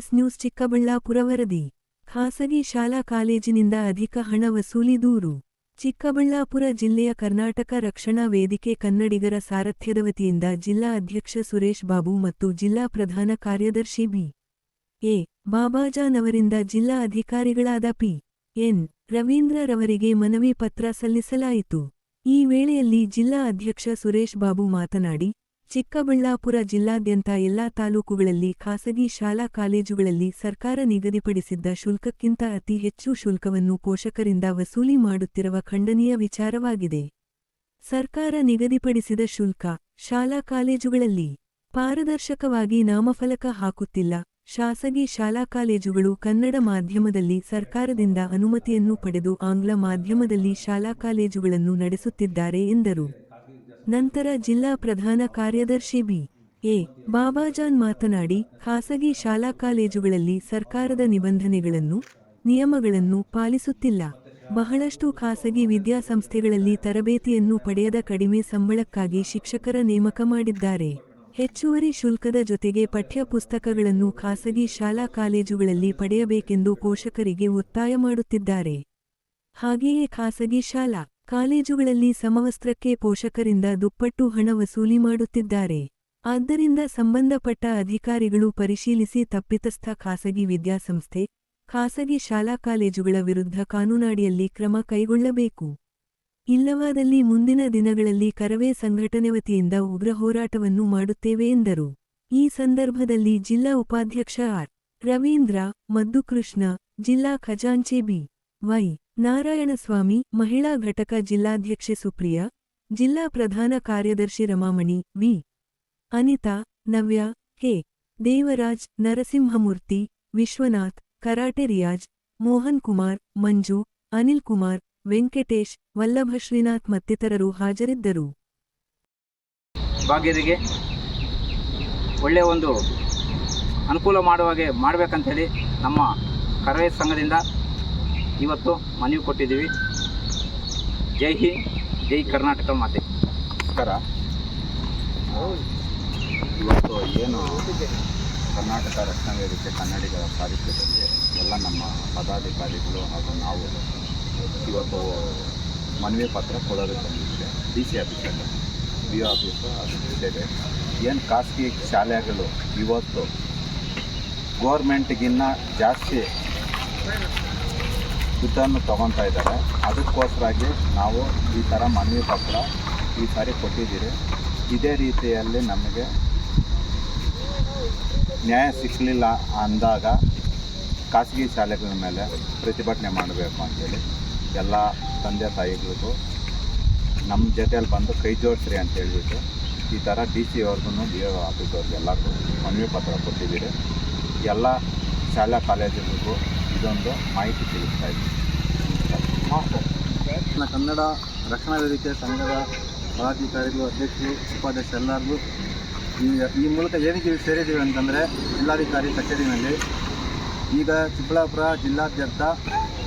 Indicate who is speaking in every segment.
Speaker 1: S news Chikkaballapur ವರದಿ ಖಾಸಗಿ ಶಾಲಾ ಕಾಲೇಜಿನಿಂದ ಅಧಿಕ ಹಣ ವಸೂಲಿ ದೂರು. ಚಿಕ್ಕಬಳ್ಳಾಪುರ ಜಿಲ್ಲೆಯ ಕರ್ನಾಟಕ ರಕ್ಷಣಾ ವೇದಿಕೆ ಕನ್ನಡಿಗರ ಸಾರಥ್ಯದ ವತಿಯಿಂದ ಜಿಲ್ಲಾ ಅಧ್ಯಕ್ಷ ಸುರೇಶ್ ಬಾಬು ಮತ್ತು ಜಿಲ್ಲಾ ಪ್ರಧಾನ ಕಾರ್ಯದರ್ಶಿ ಬಿ. ಎ. ಬಾಬಾಜಾನ್ ಅವರಿಂದ ಜಿಲ್ಲಾ ಅಧಿಕಾರಿಗಳಾದ ಪಿ. ಎನ್. ರವೀಂದ್ರರವರಿಗೆ ಮನವಿ ಪತ್ರ ಸಲ್ಲಿಸಲಾಯಿತು. ಈ ವೇಳೆಯಲ್ಲಿ ಜಿಲ್ಲಾ ಅಧ್ಯಕ್ಷ ಸುರೇಶ್ ಬಾಬು ಮಾತನಾಡಿ ಚಿಕ್ಕಬಳ್ಳಾಪುರ ಜಿಲ್ಲಾದ್ಯಂತ ಎಲ್ಲಾ ತಾಲೂಕುಗಳಲ್ಲಿ ಖಾಸಗಿ ಶಾಲಾ ಕಾಲೇಜುಗಳಲ್ಲಿ ಸರ್ಕಾರ ನಿಗದಿಪಡಿಸಿದ್ದ ಶುಲ್ಕಕ್ಕಿಂತ ಅತಿ ಹೆಚ್ಚು ಶುಲ್ಕವನ್ನು ಪೋಷಕರಿಂದ ವಸೂಲಿ ಮಾಡುತ್ತಿರುವ ಖಂಡನೀಯ ವಿಚಾರವಾಗಿದೆ. ಸರ್ಕಾರ ನಿಗದಿಪಡಿಸಿದ ಶುಲ್ಕ ಶಾಲಾ ಕಾಲೇಜುಗಳಲ್ಲಿ ಪಾರದರ್ಶಕವಾಗಿ ನಾಮಫಲಕ ಹಾಕುತ್ತಿಲ್ಲ. ಶಾಸಗಿ ಶಾಲಾ ಕಾಲೇಜುಗಳು ಕನ್ನಡ ಮಾಧ್ಯಮದಲ್ಲಿ ಸರ್ಕಾರದಿಂದ ಅನುಮತಿಯನ್ನು ಪಡೆದು ಆಂಗ್ಲ ಮಾಧ್ಯಮದಲ್ಲಿ ಶಾಲಾ ಕಾಲೇಜುಗಳನ್ನು ನಡೆಸುತ್ತಿದ್ದಾರೆ ಎಂದರು. ನಂತರ ಜಿಲ್ಲಾ ಪ್ರಧಾನ ಕಾರ್ಯದರ್ಶಿ ಬಿ. ಎ. ಬಾಬಾಜಾನ್ ಮಾತನಾಡಿ, ಖಾಸಗಿ ಶಾಲಾ ಕಾಲೇಜುಗಳಲ್ಲಿ ಸರ್ಕಾರದ ನಿಬಂಧನೆಗಳನ್ನು, ನಿಯಮಗಳನ್ನು ಪಾಲಿಸುತ್ತಿಲ್ಲ. ಬಹಳಷ್ಟು ಖಾಸಗಿ ವಿದ್ಯಾಸಂಸ್ಥೆಗಳಲ್ಲಿ ತರಬೇತಿಯನ್ನು ಪಡೆಯದ ಕಡಿಮೆ ಸಂಬಳಕ್ಕಾಗಿ ಶಿಕ್ಷಕರ ನೇಮಕ ಮಾಡಿದ್ದಾರೆ. ಹೆಚ್ಚುವರಿ ಶುಲ್ಕದ ಜೊತೆಗೆ ಪಠ್ಯ ಪುಸ್ತಕಗಳನ್ನು ಖಾಸಗಿ ಶಾಲಾ ಕಾಲೇಜುಗಳಲ್ಲಿ ಪಡೆಯಬೇಕೆಂದು ಪೋಷಕರಿಗೆ ಒತ್ತಾಯ ಮಾಡುತ್ತಿದ್ದಾರೆ. ಹಾಗೆಯೇ ಖಾಸಗಿ ಶಾಲಾ ಕಾಲೇಜುಗಳಲ್ಲಿ ಸಮವಸ್ತ್ರಕ್ಕೆ ಪೋಷಕರಿಂದ ದುಪ್ಪಟ್ಟು ಹಣ ವಸೂಲಿ ಮಾಡುತ್ತಿದ್ದಾರೆ. ಆದ್ದರಿಂದ ಸಂಬಂಧಪಟ್ಟ ಅಧಿಕಾರಿಗಳು ಪರಿಶೀಲಿಸಿ ತಪ್ಪಿತಸ್ಥ ಖಾಸಗಿ ವಿದ್ಯಾಸಂಸ್ಥೆ, ಖಾಸಗಿ ಶಾಲಾ ಕಾಲೇಜುಗಳ ವಿರುದ್ಧ ಕಾನೂನಾಡಿಯಲ್ಲಿ ಕ್ರಮ ಕೈಗೊಳ್ಳಬೇಕು. ಇಲ್ಲವಾದಲ್ಲಿ ಮುಂದಿನ ದಿನಗಳಲ್ಲಿ ಕರವೇ ಸಂಘಟನೆ ವತಿಯಿಂದ ಉಗ್ರ ಹೋರಾಟವನ್ನು ಮಾಡುತ್ತೇವೆ ಎಂದರು. ಈ ಸಂದರ್ಭದಲ್ಲಿ ಜಿಲ್ಲಾ ಉಪಾಧ್ಯಕ್ಷ ಆರ್. ರವೀಂದ್ರ, ಮದ್ದುಕೃಷ್ಣ, ಜಿಲ್ಲಾ ಖಜಾಂಚೆ ಬಿ. ವೈ. ನಾರಾಯಣಸ್ವಾಮಿ, ಮಹಿಳಾ ಘಟಕ ಜಿಲ್ಲಾಧ್ಯಕ್ಷೆ ಸುಪ್ರಿಯಾ, ಜಿಲ್ಲಾ ಪ್ರಧಾನ ಕಾರ್ಯದರ್ಶಿ Ramamani, V. Anitha, Navya, K. Devaraj, Narasimhamurthy, Vishwanath, karate Riyaz, Mohan Kumar, Manju, Anil Kumar, Venkatesh, Vallabha Srinath ಮತ್ತಿತರರು ಹಾಜರಿದ್ದರು.
Speaker 2: ಭಾಗ್ಯರಿಗೆ ಒಳ್ಳೆಯ ಒಂದು ಅನುಕೂಲ ಮಾಡುವ ಹಾಗೆ ಮಾಡಬೇಕಂತೇಳಿ ನಮ್ಮ ಕರವೇ ಸಂಘದಿಂದ ಇವತ್ತು ಮನವಿ ಕೊಟ್ಟಿದ್ದೀವಿ. ಜೈ ಹಿಂದ್, ಜೈ ಕರ್ನಾಟಕ ಮಾತೆ.
Speaker 3: ನಮಸ್ಕಾರ. ಇವತ್ತು ಏನು ಕರ್ನಾಟಕ ರಕ್ಷಣಾ ವೇದಿಕೆ ಕನ್ನಡಿಗರ ಸಾಹಿತ್ಯದಲ್ಲಿ ಎಲ್ಲ ನಮ್ಮ ಪದಾಧಿಕಾರಿಗಳು ಹಾಗೂ ನಾವು ಇವತ್ತು ಮನವಿ ಪತ್ರ ಕೊಡೋದಕ್ಕೆ ಬಂದಿದ್ದೆ ಡಿ ಸಿ ಆಫೀಸಲ್ಲಿ ಬಿ ಒ ಆಫೀಸು ಅಲ್ಲಿದ್ದೇವೆ ಏನು ಖಾಸಗಿ ಶಾಲೆಗಳು ಇವತ್ತು ಗೋರ್ಮೆಂಟ್ಗಿನ್ನ ಜಾಸ್ತಿ ದುಡ್ಡನ್ನು ತೊಗೊತಾ ಇದ್ದಾರೆ. ಅದಕ್ಕೋಸ್ಕರಾಗಿ ನಾವು ಈ ಥರ ಮನವಿ ಪತ್ರ ಈ ಸಾರಿ ಕೊಟ್ಟಿದ್ದೀರಿ. ಇದೇ ರೀತಿಯಲ್ಲಿ ನಮಗೆ ನ್ಯಾಯ ಸಿಕ್ಕಲಿಲ್ಲ ಅಂದಾಗ ಖಾಸಗಿ ಶಾಲೆಗಳ ಮೇಲೆ ಪ್ರತಿಭಟನೆ ಮಾಡಬೇಕು ಅಂತೇಳಿ ಎಲ್ಲ ತಂದೆ ತಾಯಿಗಳಿಗೂ ನಮ್ಮ ಜೊತೆಯಲ್ಲಿ ಬಂದು ಕೈ ಜೋಡಿಸ್ರಿ ಅಂತ ಹೇಳಿಬಿಟ್ಟು ಈ ಥರ ಡಿ ಸಿ ಅವ್ರಿಗೂ ಬಿ ಒ ಆಫೀಸವ್ರಿಗೆ ಎಲ್ಲರಿಗೂ ಮನವಿ ಪತ್ರ ಕೊಟ್ಟಿದ್ದೀರಿ. ಎಲ್ಲ ಶಾಲಾ ಕಾಲೇಜುಗಳಿಗೂ ಇದೊಂದು ಮಾಹಿತಿ ತಿಳಿಸ್ತಾ
Speaker 4: ಇದೆ. ಕನ್ನಡ ರಕ್ಷಣಾ ವೇದಿಕೆ ಸಂಘದ ಪದಾಧಿಕಾರಿಗಳು ಅಧ್ಯಕ್ಷರು ಉಪಾಧ್ಯಕ್ಷರು ಎಲ್ಲರಿಗೂ ಈ ಈ ಮೂಲಕ ಏನಕ್ಕೆ ಸೇರಿದ್ದೀವಿ ಅಂತಂದರೆ ಜಿಲ್ಲಾಧಿಕಾರಿ ಕಚೇರಿನಲ್ಲಿ ಈಗ ಚಿಕ್ಕಬಳ್ಳಾಪುರ ಜಿಲ್ಲಾದ್ಯಂತ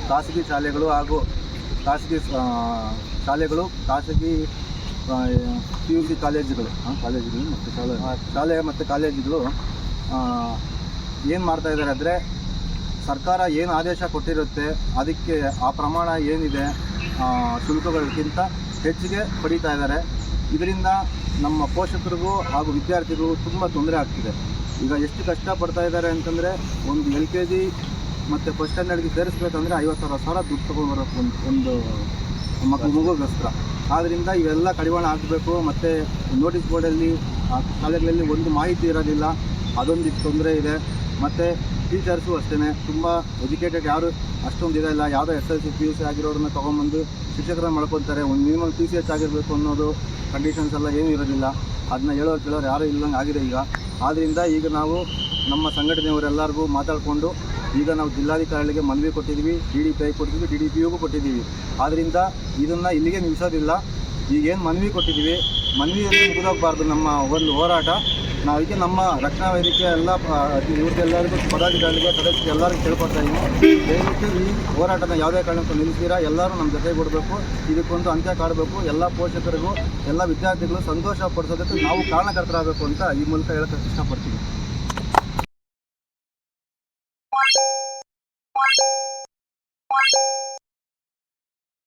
Speaker 4: ಖಾಸಗಿ ಶಾಲೆಗಳು ಹಾಗೂ ಖಾಸಗಿ ಶಾಲೆಗಳು ಖಾಸಗಿ ಪಿ ಯು ಸಿ ಕಾಲೇಜುಗಳು ಕಾಲೇಜುಗಳು ಮತ್ತು ಶಾಲೆ ಶಾಲೆ ಮತ್ತು ಕಾಲೇಜುಗಳು ಏನು ಮಾಡ್ತಾ ಇದ್ದಾರೆ ಅಂದರೆ ಸರ್ಕಾರ ಏನು ಆದೇಶ ಕೊಟ್ಟಿರುತ್ತೆ, ಅದಕ್ಕೆ ಆ ಪ್ರಮಾಣ ಏನಿದೆ ಶುಲ್ಕಗಳಿಗಿಂತ ಹೆಚ್ಚಿಗೆ ಪಡೀತಾ ಇದ್ದಾರೆ. ಇದರಿಂದ ನಮ್ಮ ಪೋಷಕರಿಗೂ ಹಾಗೂ ವಿದ್ಯಾರ್ಥಿಗಳಿಗೂ ತುಂಬ ತೊಂದರೆ ಆಗ್ತಿದೆ. ಈಗ ಎಷ್ಟು ಕಷ್ಟಪಡ್ತಾ ಇದ್ದಾರೆ ಅಂತಂದರೆ, ಒಂದು ಎಲ್ ಕೆ ಜಿ ಮತ್ತು ಫಸ್ಟ್ ಸ್ಟ್ಯಾಂಡರ್ಡ್ಗೆ ಸೇರಿಸ್ಬೇಕಂದ್ರೆ ಐವತ್ತು ಸಾವಿರ ದುಡ್ಡು ತೊಗೊಂಡ್ಬರೋದು ಒಂದು ಒಂದು ಮಕ್ಕಳು ಮಗುಗೋಸ್ಕರ. ಆದ್ದರಿಂದ ಇವೆಲ್ಲ ಕಡಿವಾಣ ಆಗಬೇಕು ಮತ್ತು ನೋಟಿಸ್ ಬೋರ್ಡಲ್ಲಿ ಶಾಲೆಗಳಲ್ಲಿ ಒಂದು ಮಾಹಿತಿ ಇರೋದಿಲ್ಲ. ಅದೊಂದು ತೊಂದರೆ ಇದೆ. ಮತ್ತು ಟೀಚರ್ಸು ಅಷ್ಟೇ ತುಂಬ ಎಜುಕೇಟೆಡ್ ಯಾರು ಅಷ್ಟೊಂದು ಇದಿಲ್ಲ ಯಾವುದೋ S L C P U C ಆಗಿರೋರನ್ನ ತೊಗೊಂಬಂದು ಶಿಕ್ಷಕರನ್ನ ಮಾಡ್ಕೊತಾರೆ. ಒಂದು ಮಿನಿಮಮ್ ಟಿ ಸಿ ಎಚ್ ಆಗಿರಬೇಕು ಅನ್ನೋದು ಕಂಡೀಷನ್ಸ್ ಎಲ್ಲ ಏನೂ ಇರೋದಿಲ್ಲ. ಅದನ್ನ ಹೇಳೋರು ಕೇಳೋರು ಯಾರೂ ಇಲ್ಲಂಗೆ ಆಗಿದೆ ಈಗ. ಆದ್ದರಿಂದ ಈಗ ನಾವು ನಮ್ಮ ಸಂಘಟನೆಯವರೆಲ್ಲರಿಗೂ ಮಾತಾಡಿಕೊಂಡು ಈಗ ನಾವು ಜಿಲ್ಲಾಧಿಕಾರಿಗಳಿಗೆ ಮನವಿ ಕೊಟ್ಟಿದ್ದೀವಿ ಡಿ ಡಿ ಪಿ ಕೊಟ್ಟಿದ್ದೀವಿ ಡಿ ಡಿ ಪಿ ಯುಗೂ ಕೊಟ್ಟಿದ್ದೀವಿ ಆದ್ದರಿಂದ ಇದನ್ನು ಇಲ್ಲಿಗೆ ನಿಲ್ಲಿಸೋದಿಲ್ಲ ಈಗೇನು ಮನವಿ ಕೊಟ್ಟಿದ್ದೀವಿ ಮನವಿಯಲ್ಲಿ ಮುಗಿದೋಗಬಾರ್ದು ನಮ್ಮ ಒಂದು ಹೋರಾಟ. ನಾವು ಇದಕ್ಕೆ ನಮ್ಮ ರಕ್ಷಣಾ ವೇದಿಕೆ ಎಲ್ಲ ಇವ್ರಿಗೆಲ್ಲರಿಗೂ ಪದಾಧಿಕಾರಿಗಳಿಗೆ, ಸದಸ್ಯರಿಗೆ ಎಲ್ಲರಿಗೂ ಕೇಳ್ಕೊಡ್ತಾ ಇದ್ದೀವಿ ದಯವಿಟ್ಟು ಈ ಹೋರಾಟನ ಯಾವುದೇ ಕಾರಣಕ್ಕೂ ನಿಲ್ಲಿಸ್ತೀರಾ ಎಲ್ಲರೂ ನಮ್ಮ ಜೊತೆ ಬಿಡಬೇಕು. ಇದಕ್ಕೊಂದು ಅಂತ್ಯ ಕಾಡಬೇಕು. ಎಲ್ಲ ಪೋಷಕರಿಗೂ, ಎಲ್ಲ ವಿದ್ಯಾರ್ಥಿಗಳು ಸಂತೋಷ ಪಡಿಸೋದಕ್ಕೆ ನಾವು ಕಾರಣಕರ್ತರಾಗಬೇಕು ಅಂತ ಈ ಮೂಲಕ ಹೇಳಕ್ಕೆ ಇಷ್ಟಪಡ್ತೀವಿ